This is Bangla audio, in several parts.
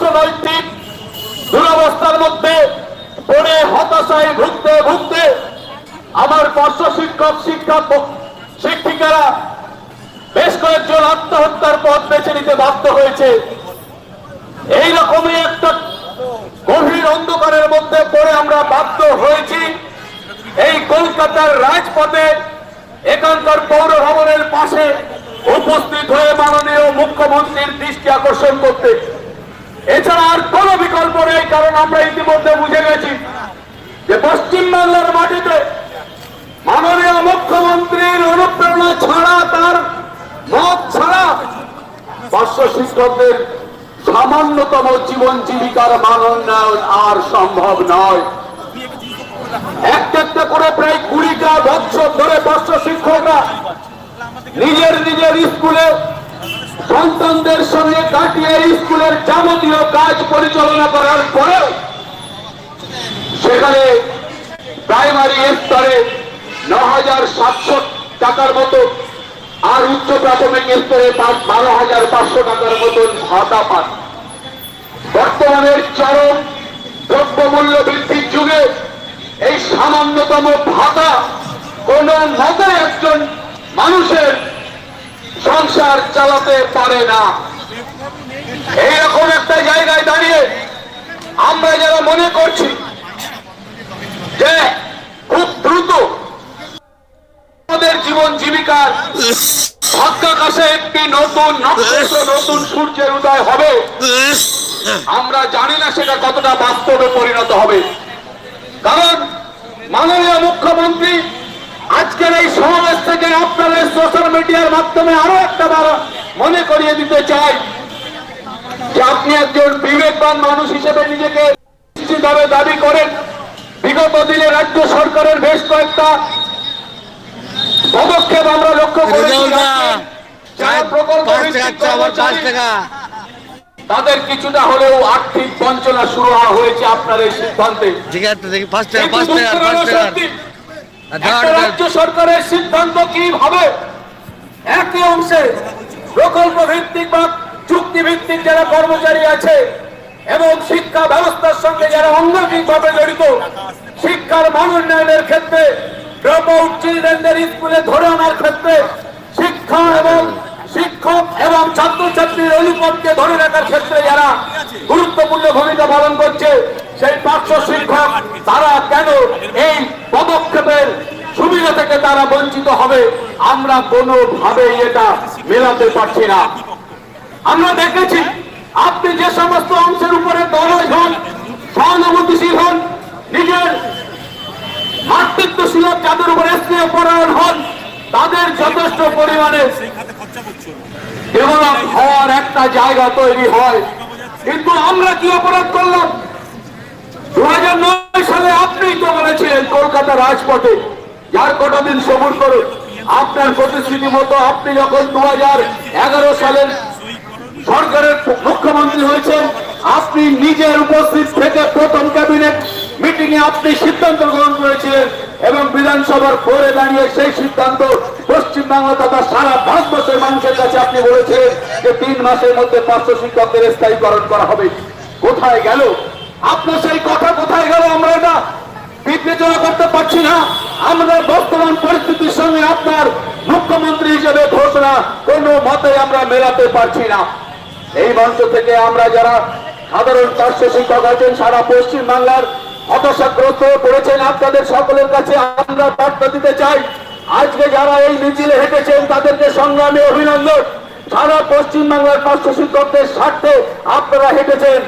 অর্থনৈতিক দুরবস্থার মধ্যে পড়ে হতাশায় ভুগতে ভুগতে আমার পার্শ্ব শিক্ষক শিক্ষা শিক্ষিকারা বেশ কয়েকজন আত্মহত্যার পথ বেছে নিতে বাধ্য হয়েছে। এই রকমই একটা গভীর অন্ধকারের মধ্যে পড়ে আমরা বাধ্য হয়েছি। এই কলকাতার রাজপথে এখানকার পৌর ভবনের পাশে উপস্থিত হয়ে মাননীয় মুখ্যমন্ত্রীর দৃষ্টি আকর্ষণ করতে। এছাড়া আর কোনো বিকল্প নেই, কারণ আমরা ইতিমধ্যে বুঝে গেছি যে পশ্চিমবাংলার মাটিতে মাননীয় মুখ্যমন্ত্রীর অনুপ্রেরণা ছাড়া তার মত ছাড়া পার্শ্ব শিক্ষকদের সামান্যতম জীবন জীবিকার মান উন্নয়ন আর সম্ভব নয়। একটা একটা করে প্রায় কুড়িটা বছর ধরে পার্শ্ব শিক্ষকরা নিজের নিজের স্কুলে সন্তানদের সঙ্গে কাটিয়ে স্কুলের যাবতীয় কাজ পরিচালনা করার পরেও সেখানে প্রাইমারি স্তরে ন হাজার সাতশো টাকার মতো আর উচ্চ প্রাথমিক স্তরে বারো হাজার পাঁচশো টাকার মতন ভাতা পান। বর্তমানের চরম দ্রব্যমূল্য বৃদ্ধির যুগে এই সামান্যতম ভাতা কোন মতে একজন মানুষের সংসার চালাতে পারে না। এইরকম একটা জায়গায় দাঁড়িয়ে আমরা যারা মনে করছি যে খুব দ্রুত আমাদের জীবন জীবিকার ভাগ্যাকাশে একটি নতুন নক্ষত্র, নতুন সূর্যের উদয় হবে। আমরা জানি না সেটা কতটা বাস্তবে পরিণত হবে। কারণ মাননীয় মুখ্যমন্ত্রী আজকের এই সমাবেশ থেকে আপনাদের সোশ্যাল মিডিয়ার মাধ্যমে আরও একটা বার মনে করিয়ে দিতে চাই যে আপনি একজন বিবেকবান মানুষ হিসেবে নিজেকে নিশ্চিতভাবে দাবি করেন। বিগত দিনে রাজ্য সরকারের বেশ কয়েকটা পদক্ষেপ আমরা লক্ষ্য করেছি। তাদের কিছুটা হলেও আর্থিক বঞ্চনা শুরু হওয়া হয়েছে আপনার এই সিদ্ধান্তে। রাজ্য সরকারের সিদ্ধান্ত কি ভাবে একই অংশে প্রকল্প ভিত্তিক বা চুক্তি ভিত্তিক যারা কর্মচারী আছে এবং শিক্ষা ব্যবস্থার সঙ্গে যারা অঙ্গিকভাবে জড়িত শিক্ষার মান উন্নয়নের ক্ষেত্রে ড্রপ আউট চিলড্রেনদের স্কুলে ধরে আনার ক্ষেত্রে শিক্ষা এবং শিক্ষক এবং ছাত্রছাত্রীর অনুপদকে ধরে রাখার ক্ষেত্রে যারা গুরুত্বপূর্ণ ভূমিকা পালন করছে সেই পার্শ্ব শিক্ষক তারা কেন এই তারা বঞ্চিত হবে, আমরা কোনোভাবেই এটা মেলাতে পারছি না। আমরা দেখেছি, আপনি যে সমস্ত অংশের উপরে দরজ হন সহানুভূতিশীল হন, নিজের মাতৃত্বশীল যাদের উপরে পরায়ণ হন, তাদের যথেষ্ট পরিমাণে ডেভেলপ হওয়ার একটা জায়গা তৈরি হয়। কিন্তু আমরা কি অপরাধ করলাম? দু হাজার নয় সালে আপনিই তো বলেছিলেন, কলকাতা রাজপথে যার কটা দিন সবুর করুন আপনার প্রতিশ্রুতি মতো আপনি যখন দু এগারো সালের সরকারের মুখ্যমন্ত্রী হয়েছেন, আপনি নিজের উপস্থিত থেকে প্রথম ক্যাবিনেট মিটিং এ আপনি সিদ্ধান্ত গ্রহণ করেছিলেন এবং বিধানসভার পরে দাঁড়িয়ে সেই সিদ্ধান্ত পশ্চিমবাংলা তথা সারা ভারতবর্ষের মানুষের কাছে আপনি বলেছিলেন যে তিন মাসের মধ্যে পাঁচশো শিক্ষকদের স্থায়ীকরণ করা হবে। কোথায় গেল? আপনার সেই কথা কোথায় গেল আমরা এটা বিবেচনা করতে পারছি না। আমরা বর্তমান পরিস্থিতির সঙ্গে আপনার মুখ্যমন্ত্রী হিসেবে ঘোষণা, কোনো মতে আমরা মেলাতে পারছি না। এই মঞ্চ থেকে আমরা যারা সাধারণ পার্শ্ব শিক্ষক আছেন, সারা পশ্চিম বাংলার হতাশাগ্রস্ত হয়ে পড়েছেন আপনাদের সকলের কাছে আমরা বার্তা দিতে চাই। আজকে যারা এই মিছিলে হেঁটেছেন, তাদেরকে সংগ্রামী অভিনন্দন। সারা পশ্চিম বাংলার পার্শ্ব শিক্ষকদের স্বার্থে আপনারা হেঁটেছেন।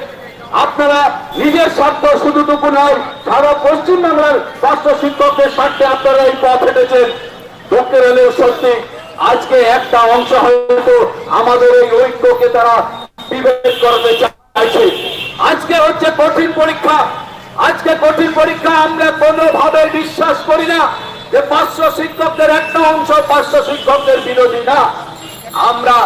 আপনারা নিজের স্বার্থ শুধুটুকু নয়, সারা পশ্চিম বাংলার পার্শ্ব শিক্ষকদের স্বার্থে আপনারা এই পথ হেঁটেছেন। দুঃখের হলেও সত্যি আজকে একটা অংশ হয়তো আমাদের এই ঐক্যকে তারা বিভেদ করতে চাইছে। আজকে হচ্ছে কঠিন পরীক্ষা। আজকে কঠিন পরীক্ষা আমরা কোনোভাবে বিশ্বাস করি না যে পাঁচশো শিক্ষকদের একটা অংশ পাঁচশো শিক্ষকদের বিরোধী না। আমরা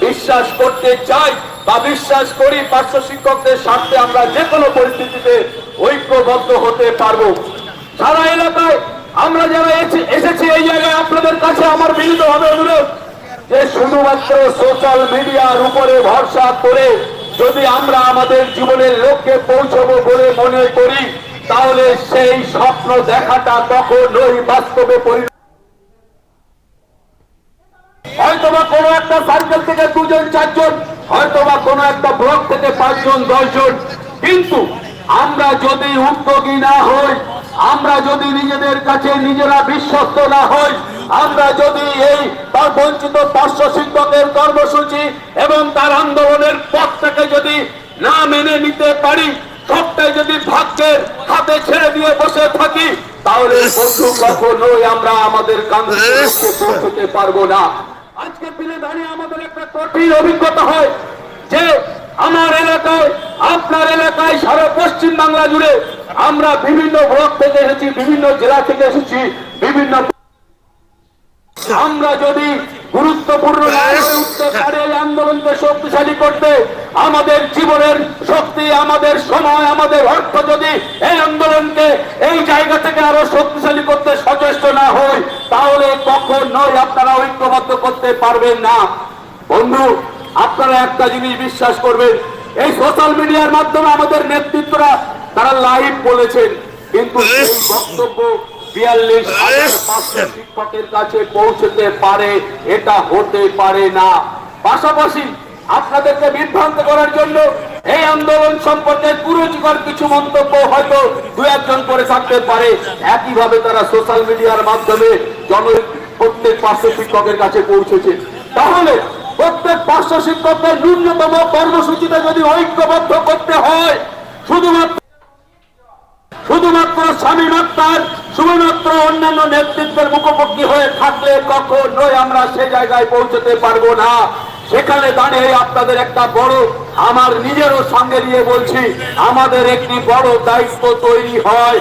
বিশ্বাস করতে চাই। বা বিশ্বাস করি পার্শ্ব শিক্ষকদের স্বার্থে আমরা যে কোনো পরিস্থিতিতে ঐক্যবদ্ধ হতে পারব। সারা এলাকায় আমরা যারা এসেছি এই জায়গায় আপনাদের কাছে আমার বিনীতভাবে অনুরোধ যে শুধুমাত্র সোশ্যাল মিডিয়ার উপরে ভরসা করে যদি আমরা আমাদের জীবনের লক্ষ্যে পৌঁছবো বলে মনে করি, তাহলে সেই স্বপ্ন দেখাটা কখনোই বাস্তবে পরিণত হয়তোবা কোনো একটা সার্কেল থেকে দুজন চারজন হয়তোবা কোনো একটা ব্লক থেকে পাঁচজন, দশজন। কিন্তু আমরা যদি উদ্যোগী না হই, আমরা যদি নিজেদের কাছে নিজেরা বিশ্বস্ত না হই, আমরা যদি এই তার বঞ্চিত পার্শ্ব শিক্ষকের কর্মসূচি এবং তার আন্দোলনের পথটাকে যদি না মেনে নিতে পারি, সবটাই যদি ভাগ্যের হাতে ছেড়ে দিয়ে বসে থাকি, তাহলে বন্ধু, কখনোই আমরা আমাদের কাঙ্ক্ষিত পৌঁছতে পারব না। আজকে পিলে দাঁড়িয়ে আমাদের একটা কঠিন অভিজ্ঞতা হয় যে আমার এলাকায়, আপনার এলাকায় সারা পশ্চিম বাংলা জুড়ে আমরা বিভিন্ন ব্লক থেকে এসেছি, বিভিন্ন জেলা থেকে এসেছি, বিভিন্ন আমরা যদি গুরুত্বপূর্ণ আন্দোলনকে শক্তিশালী করতে আমাদের জীবনের শক্তি আমাদের সময় আমাদের অর্থ যদি এই আন্দোলনকে এই জায়গা থেকে আরও শক্তিশালী করতে সচেষ্ট না হই তাহলে কখনোই আপনারা ঐক্যবদ্ধ করতে পারবেন না। বন্ধু আপনারা একটা জিনিস বিশ্বাস করবেন এই সোশ্যাল মিডিয়ার মাধ্যমে আমাদের নেতৃত্বরা তারা লাইভ বলেছেন কিন্তু এই বক্তব্য বিয়াল্লিশ শিক্ষকের কাছে পৌঁছতে পারে এটা হতে পারে না। পাশাপাশি আপনাদেরকে বিভ্রান্ত করার জন্য এই আন্দোলন সম্পর্কে কুরুচিকর কিছু মন্তব্য হয়তো দু একজন করে থাকতে পারে। একইভাবে তারা সোশ্যাল মিডিয়ার মাধ্যমে জন প্রত্যেক পার্শ্ব শিক্ষকের কাছে পৌঁছেছে। তাহলে প্রত্যেক পার্শ্ব শিক্ষকদের ন্যূনতম কর্মসূচিতে যদি ঐক্যবদ্ধ করতে হয় শুধুমাত্র শুধুমাত্র স্বামী মাত্রার শুধুমাত্র অন্যান্য নেতৃত্বের মুখোমুখি হয়ে থাকলে কখনোই আমরা সে জায়গায় পৌঁছতে পারব না। সেখানে দাঁড়িয়ে আপনাদের একটা বড়, আমার নিজেরও সঙ্গে নিয়ে বলছি, আমাদের একটি বড় দায়িত্ব তৈরি হয়।